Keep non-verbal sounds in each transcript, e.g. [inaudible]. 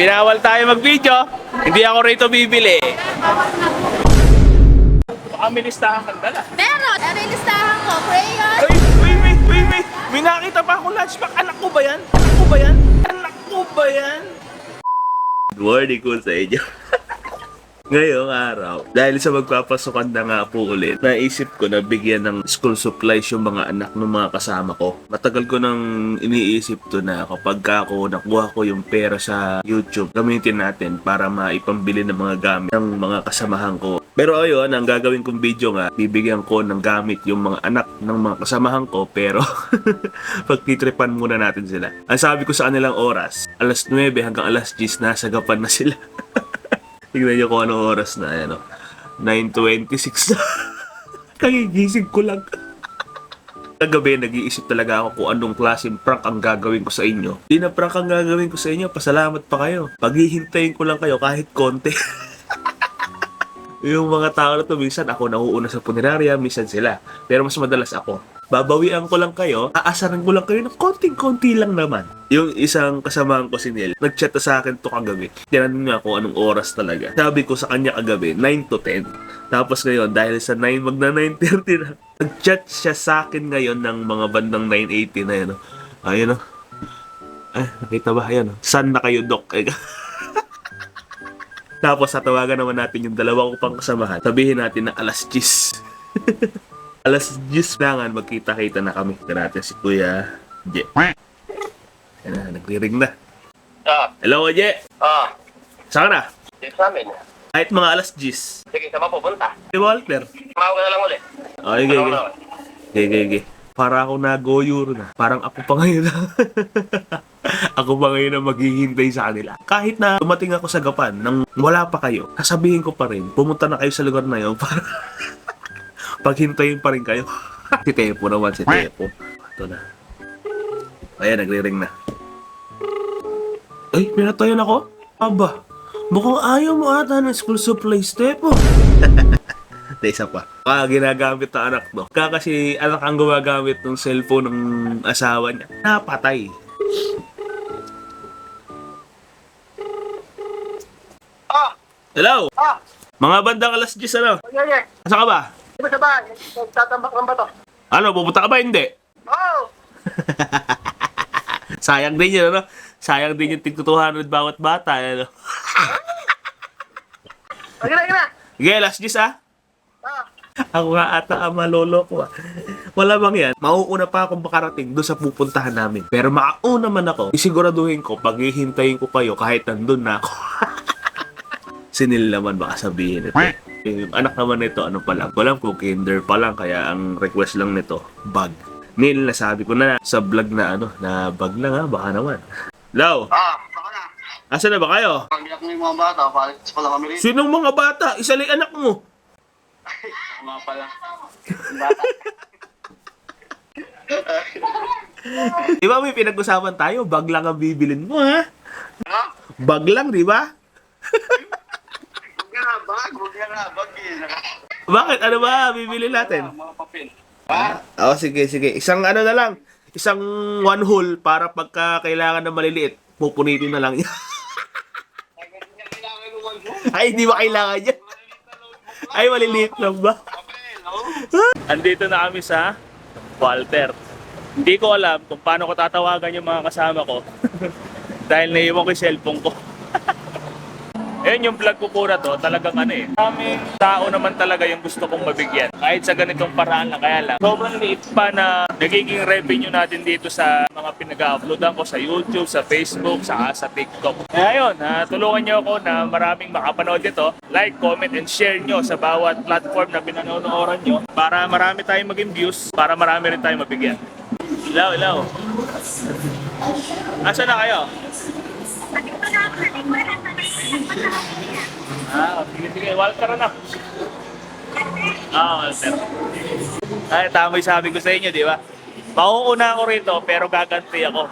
Pinawal tayo mag-video. Hindi ako rito bibili. Baka may listahan kang dala. Meron! Ano yung listahan ko? Crayon? Ay, wait, wait, wait, wait. May nakita pa akong lunchbox. Anak ko ba yan? Anak ko ba yan? Anak ko ba yan? Good morning ko sa inyo. [laughs] Ngayong araw, dahil sa magpapasukan na nga po ulit, naisip ko na bigyan ng school supplies yung mga anak ng mga kasama ko. Matagal ko nang iniisip to na kapag ka ako nakuha ko yung pera sa YouTube, gamitin natin para maipambili ng mga gamit ng mga kasamahan ko. Pero ayun, ang gagawin kong video nga, bibigyan ko ng gamit yung mga anak ng mga kasamahan ko, pero [laughs] pagtitripan muna natin sila. Ang sabi ko sa kanilang oras, alas 9 hanggang alas 10, nasa gapan na sila. [laughs] Tignan niyo kung anong oras na, ano. 9.26 na. [laughs] Kagigising ko lang. Kagabi, nag-iisip talaga ako kung anong klaseng prank ang gagawin ko sa inyo. Di na prank ang gagawin ko sa inyo, pasalamat pa kayo. Paghihintayin ko lang kayo kahit konti. [laughs] yung mga tao na to, minsan ako nauuna sa punerarya, minsan sila. Pero mas madalas ako. Babawian ko lang kayo, aasaran ko lang kayo ng konting-konti lang naman. Yung isang kasamahan ko si Neil, nag-chat na sa akin to kagabi. Tinanong niya ako anong oras talaga. Sabi ko sa kanya kagabi, 9 to 10. Tapos ngayon, dahil sa 9, magna 9.30 na. Nag-chat siya sa akin ngayon ng mga bandang 9.80 na yun. oh. Ayun o. Ay, nakita ba? Ayan o. San na kayo, Doc? [laughs] Tapos tatawagan naman natin yung dalawa ko pang kasamahan. Sabihin natin na alas 10. [laughs] alas 10 langan magkita-kita na kami. Natin si Kuya Je. Ayan na, nagre-ring na. Ah, Hello, Kuya Je. ah, Saan ka na? dito sa amin. Kahit mga alas 10. Sige, saan mapupunta? Si Walter. Tumawag ka na lang ulit. Okay, okay, Ano okay. naman? Okay, okay, okay. Para ako nagoyuro na. Parang ako pa ngayon na. [laughs] ako pa ngayon na maghihintay sa kanila. Kahit na dumating ako sa Gapan nang wala pa kayo, sasabihin ko pa rin, pumunta na kayo sa lugar na yun para [laughs] paghintayin pa rin kayo. [laughs] si Tepo naman, si Tepo. Ito na. Ayan, nagre-ring na. Ay, pinatayan ako? Aba, mukhang ayaw mo ata ng school supplies, Tepo. na [laughs] isa pa. Ah, ginagamit ng anak no. Kaya kasi anak ang gumagamit ng cellphone ng asawa niya. Napatay. Ah, Hello? ah, Mga bandang alas 10 ano? yeah, yeah. Asa ka ba? Di ba sa bahay? Nagtatambak ng bato. Ano, pupunta ka ba? Hindi. Oh! [laughs] Sayang din yun, ano? Sayang din yung tig 200 bawat bata, ano? [laughs] Sige na, sige na. Sige, alas 10 ah. Ah, Ako nga ata ang malolo ko ah. Wala bang yan? Mauuna pa akong makarating doon sa pupuntahan namin. Pero mauuna man ako, isiguraduhin ko, paghihintayin ko kayo kahit nandun na ako. [laughs] Sinil naman baka sabihin ito. Yung anak naman nito, ano pa lang. Walang kung kinder pa lang, kaya ang request lang nito, bag. Neil, nasabi ko na sa vlog na ano, na bag lang ha, baka naman. Hello, ah, baka na. asa na ba kayo? Pag-iyak mo yung mga bata, palis pala kami rin. Sinong mga bata? Isali anak mo. Nga pala. Bata. Di ba may pinag-usapan tayo? Bag lang ang bibilin mo ha? Ha? Bag lang, di ba? Huwag nga na, bag. Huwag nga na, bag. eh. Bakit? Ano ba bibili natin? Mga papel. Ha? Oo, sige, sige. Isang ano na lang. Isang one hole para pagka kailangan ng maliliit, pupunitin na lang yan. [laughs] Ay, hindi ba kailangan yan? Ay, maliliit lang ba? Oh. Andito na kami sa Walter. Hindi ko alam kung paano ko tatawagan yung mga kasama ko. [laughs] Dahil naiwan ko yung cellphone ko. Ayun yung vlog ko po na to, talagang ano eh. Kaming tao naman talaga yung gusto kong mabigyan. Kahit sa ganitong paraan lang, kaya lang. Sobrang liit pa na nagiging revenue natin dito sa mga pinag-uploadan ko sa YouTube, sa Facebook, sa sa TikTok. Kaya yun, ah, tulungan nyo ako na maraming makapanood dito. Like, comment, and share nyo sa bawat platform na pinanonooran nyo para marami tayong maging views, para marami rin tayong mabigyan. Ilaw, ilaw. Asa na kayo? Ah, sige, sige. Walter na. Ah, Walter. Ay, tama yung sabi ko sa inyo, di ba? Mauuna ako rito, pero gaganti ako.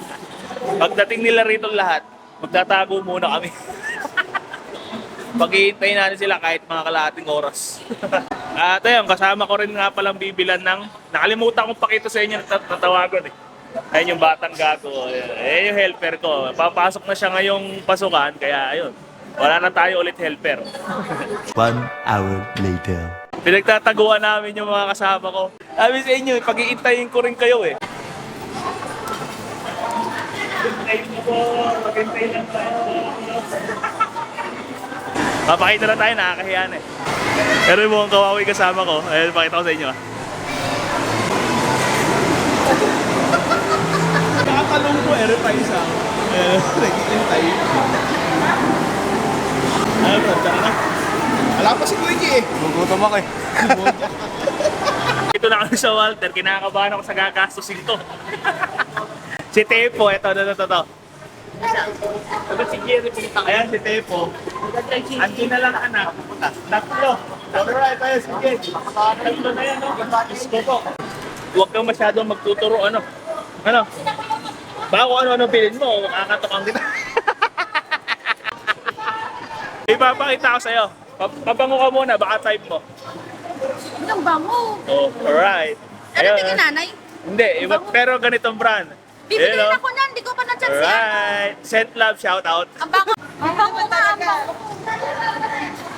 [laughs] Pagdating nila rito lahat, magtatago muna kami. [laughs] Paghihintayin natin sila kahit mga kalahating oras. [laughs] At ayun, kasama ko rin nga palang bibilan ng... Nakalimutan kong pakita sa inyo na tat- tatawagan eh. Ayun yung batang gago. Ayan yung helper ko. Papasok na siya ngayong pasukan, kaya ayun. Wala na tayo ulit helper. One hour later. Pinagtataguan namin yung mga kasama ko. Sabi sa inyo, pag-iintayin ko rin kayo eh. Papakita na tayo, nakakahiya na eh. Pero yung mukhang kawawi kasama ko, ayun, pakita ko sa inyo ah. Nakakalong ko, ere pa isa. Eh, [laughs] naghihintay. Ano ba, tara na. Wala pa si Luigi eh. Gugutom ako eh. Ito na kami sa Walter, kinakabahan ako sa gagastusin to. si Tepo, ito, ito, ito, ito. Ito si Jerry, pumunta Ayan, si Tepo. Andiyan na lang anak, pupunta. Tatlo. Alright, tayo si Jerry. Tatlo na yan, no? Isko po. Huwag kang masyadong magtuturo, ano? Ano? Kung ano-ano bilhin mo, kakatokan kita. Ipapakita ko sa'yo. Pa- Pabango ka muna, baka type mo. Ang bango. Oh, alright. Ano Ayun, tingin ah. nanay? Hindi, iba, pero ganitong brand. Bibigyan Ayun, oh. ako niyan, di ko pa na-chat siya. Alright. Sent love, shout out. Ang bango. Ang bango nga, ang bango.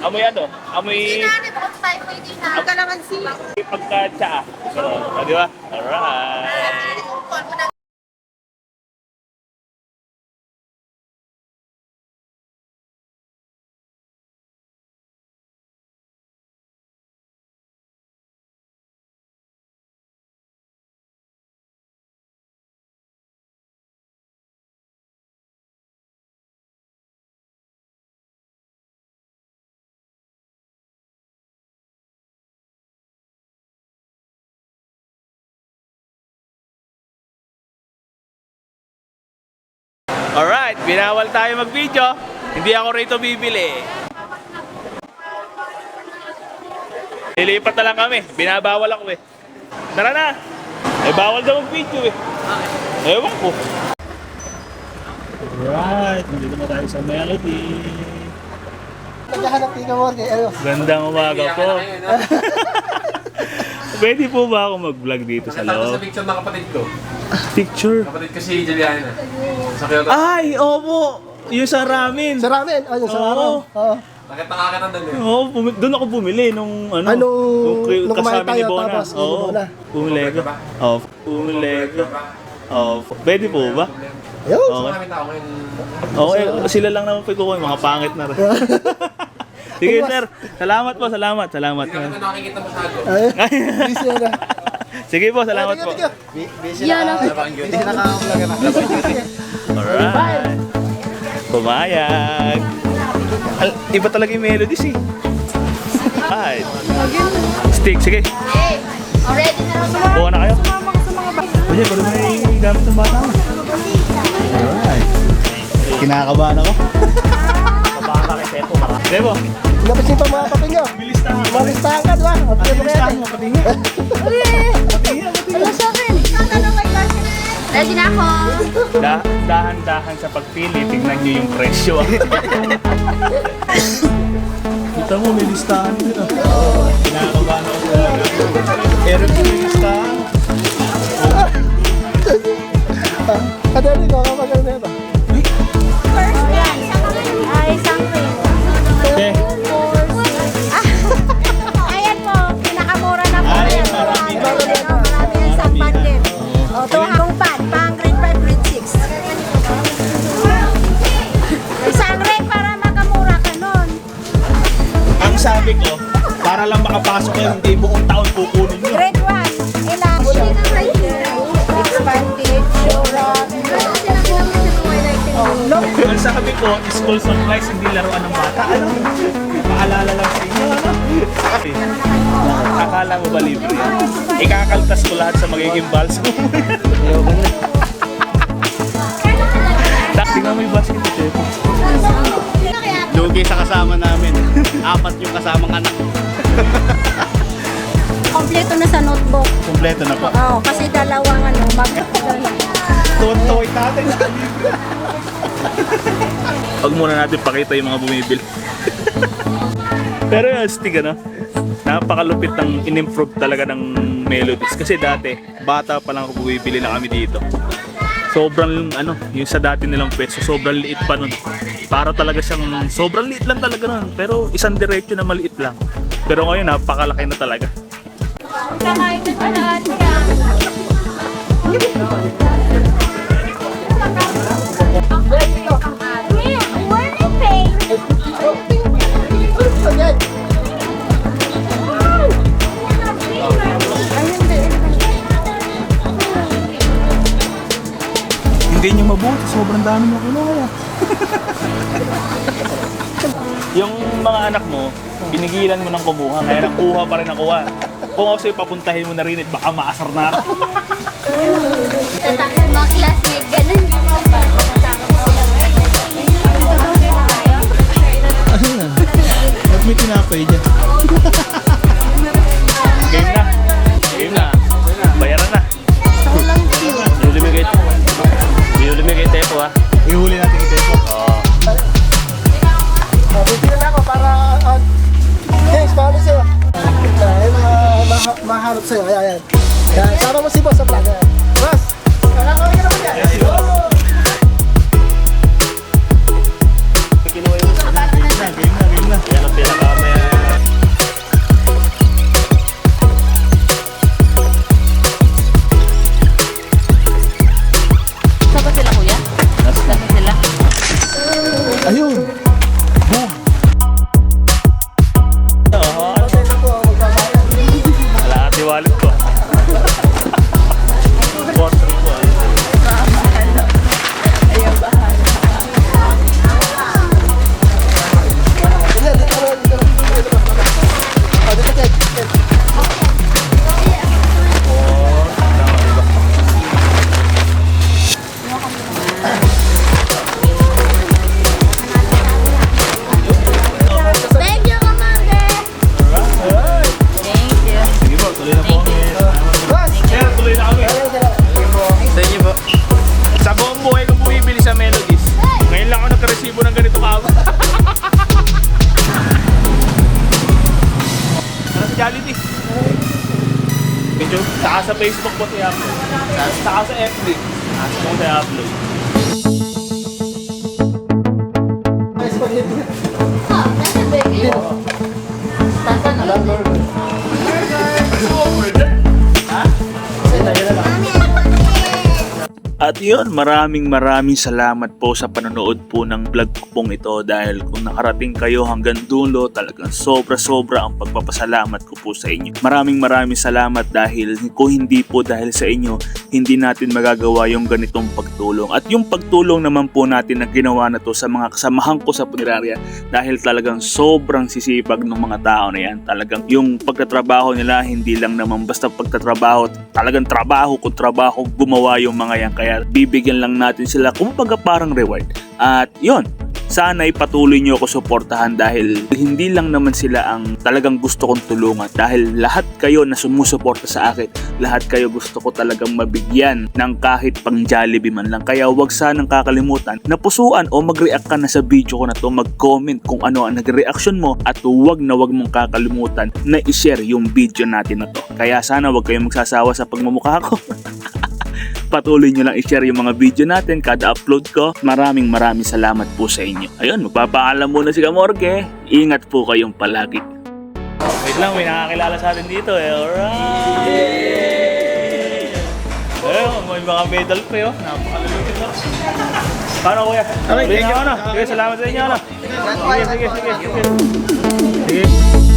Amoy ano? Amoy Hindi nanay, baka tayo ko hindi na. Ang kalamansi. pagka-tsa. So, oh, di ba? Alright. Alright, binawal tayo mag-video. Hindi ako rito bibili. Lilipat na lang kami. Binabawal ako eh. Tara na! Eh, bawal daw mag-video eh. Ewan ko. Alright, nandito na tayo sa Melody. Naghahanap ka mo, ano? Gandang umaga po. [laughs] Pwede po ba ako mag-vlog dito sa Nakita ko sa loob? picture ng kapatid ko. Picture. Kapatid ko si Juliana. Sa Kyoto. Ay, opo! Yung sa ramen. Sa ramen, ano, sa Oo. araw. Oo. Nakita ka ka nandun eh. Oo, bumi- doon ako bumili nung ano. Ano, kay- nung kumain kasama ni tayo, Bona. tapos ni Oo, Bona. bumili Bumili ko. ka ba? Oo, bumili ko. Oo, pwede po ba? Ayun. So Okay. maraming tao ngayon. Oo, eh, sila lang naman po kukuha, mga pangit na rin. [laughs] Sige sir, salamat po, salamat, salamat. Hindi ka naman nakikita masyado. Ay, busy na. Sige po, salamat po. Yan ang Alright. Pumayag. Al- iba talaga yung melodies eh. Alright. Stick, sige. Already na raw. Buka na kayo. Pwede, pwede may gamit ng bata mo. Alright. Kinakabahan ako. Kabahan ka kay Tepo. Tepo, Napansin pa mga kapatid nyo. bilis na ako. Mga listahan ka, di ba? Yung yung listahan mo? Patingin. Patingin, patingin. Ano sa akin? Ready na ako. Da- dahan-dahan sa pagpili, tingnan niyo yung presyo. ah. Kita mo, may listahan din ah. Kinakabahan ako talaga. Eric, may listahan. Kadali ko, kapag ano ito. Makapasok kayo, hindi buong taon kukunin nyo. Grade 1, inaction. Expanded, look. Ang sabi ko, school supplies, hindi laruan ng bata. Ano? Paalala lang sa inyo, ano? Akala mo ba libre yan? Ikakaltas ko lahat sa magiging balsa mo. Tingnan mo yung basket Lugi sa kasama namin. [laughs] Apat yung kasamang anak. Kompleto na sa notebook. Kompleto na po. Oo, kasi dalawang ano, mag... Tontoy natin. Huwag muna natin pakita yung mga bumibili. Pero yung stick ano? Napakalupit ng in-improve talaga ng melodies. Kasi dati, bata pa lang ako bumibili na kami dito. Sobrang ano, yung sa dati nilang pwesto, sobrang liit pa nun. Para talaga siyang, sobrang liit lang talaga nun. Pero isang diretso na maliit lang. Pero ngayon, napakalaki na talaga. Hindi niyo mabuti, sobrang dami mo kinuha. Yung mga anak mo, pinigilan mo ng kumuha, kaya nakuha pa rin nakuha. Kung ako sa'yo papuntahin mo na rin, baka maasar na ako. Tatakbo mga Facebook po siya upload. Saka sa FB. Saka sa siya upload. Nice. Yun, maraming maraming salamat po sa panonood po ng vlog ko pong ito dahil kung nakarating kayo hanggang dulo, talagang sobra-sobra ang pagpapasalamat ko po sa inyo. Maraming maraming salamat dahil kung hindi po dahil sa inyo, hindi natin magagawa yung ganitong pagtulong. At yung pagtulong naman po natin na ginawa na to sa mga kasamahan ko sa punerarya dahil talagang sobrang sisipag ng mga tao na yan. Talagang yung pagtatrabaho nila, hindi lang naman basta pagtatrabaho, talagang trabaho kung trabaho gumawa yung mga yan. Kaya bibigyan lang natin sila kumbaga parang reward. At yon sana'y patuloy niyo ako suportahan dahil hindi lang naman sila ang talagang gusto kong tulungan. Dahil lahat kayo na sumusuporta sa akin lahat kayo gusto ko talagang mabigyan ng kahit pang Jollibee man lang. Kaya wag sanang kakalimutan na pusuan o mag-react ka na sa video ko na to. Mag-comment kung ano ang nag-reaction mo at wag na wag mong kakalimutan na i-share yung video natin na to. Kaya sana wag kayong magsasawa sa pagmumukha ko [laughs] patuloy nyo lang i-share yung mga video natin kada upload ko. Maraming maraming salamat po sa inyo. Ayun, magpapaalam muna si Kamorke. Ingat po kayong palagi. Wait lang, may nakakilala sa atin dito eh. Alright! Ayun, may mga medal pa yun. Napakalulungkit no? Paano kuya? Okay, thank you. Ano? Sige, salamat sa inyo. Ano? Sige, sige. sige. sige.